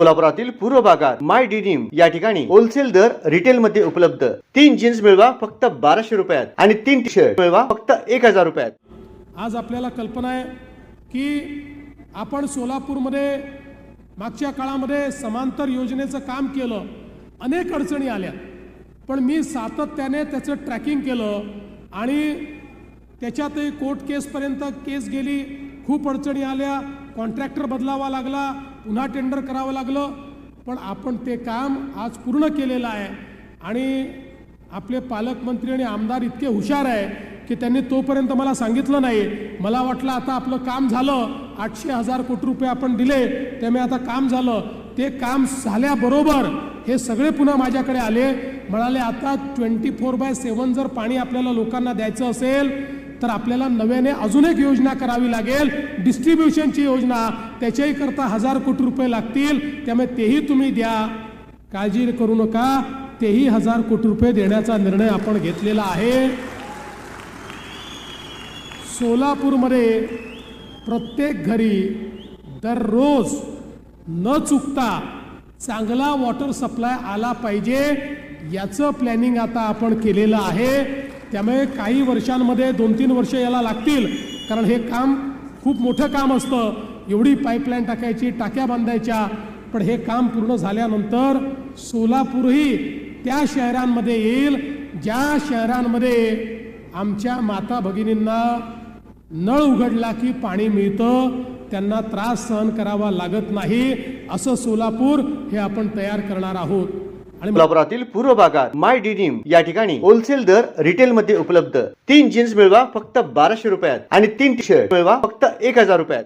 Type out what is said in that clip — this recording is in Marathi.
कोल्हापुरातील पूर्व भागात माय डिनिम या ठिकाणी होलसेल दर रिटेल मध्ये उपलब्ध. तीन जीन्स मिळवा फक्त बाराशे रुपयात आणि तीन टी शर्ट मिळवा फक्त एक हजार रुपयात. आज आपल्याला कल्पना आहे की आपण सोलापूरमध्ये मागच्या काळामध्ये समांतर योजनेचं काम केलं. अनेक अडचणी आल्या. पण मी सातत्याने त्याचं ट्रॅकिंग केलं आणि त्याच्यातही कोर्ट केसपर्यंत केस गेली. खूप अडचणी आल्या. कॉन्ट्रॅक्टर बदलावा लागला. पुन्हा टेंडर करावं लागलं पण आपण ते काम आज पूर्ण केलेलं आहे. आणि आपले पालकमंत्री आणि आमदार इतके हुशार आहे की त्यांनी तोपर्यंत मला सांगितलं नाही. मला वाटलं आता आपलं काम झालं आठशे हजार कोटी रुपये आपण दिले त्यामुळे आता काम झालं. ते काम झाल्याबरोबर हे सगळे पुन्हा माझ्याकडे आले. म्हणाले आता ट्वेंटी फोर बाय सेवन जर पाणी आपल्याला लोकांना द्यायचं असेल तर आपल्याला नव्याने अजून एक योजना करावी लागेल. डिस्ट्रीब्युशनची योजना. त्याच्याही करता हजार कोटी रुपये लागतील. त्यामुळे तेही तुम्ही द्या. काळजी करू नका. तेही हजार कोटी रुपये देण्याचा निर्णय आपण घेतलेला आहे. सोलापूरमध्ये प्रत्येक घरी दररोज न चुकता चांगला वॉटर सप्लाय आला पाहिजे याचं प्लॅनिंग आता आपण केलेलं आहे. त्यामुळे काही वर्षांमध्ये दोन तीन वर्ष याला लागतील. कारण हे काम खूप मोठं काम असतं. एवढी पाईपलाईन टाकायची टाक्या बांधायच्या. पण हे काम पूर्ण झाल्यानंतर सोलापूरही त्या शहरांमध्ये येईल. ज्या शहरांमध्ये आमच्या माता भगिनींना नळ उघडला की पाणी मिळतं त्यांना त्रास सहन करावा लागत नाही. असं सोलापूर हे आपण तयार करणार आहोत. कोल्हापुरातील पूर्व भागात माय डिनिम या ठिकाणी होलसेल दर रिटेल मध्ये उपलब्ध. तीन जीन्स मिळवा फक्त बाराशे रुपयात आणि तीन टी शर्ट मिळवा फक्त एक हजार रुपयात.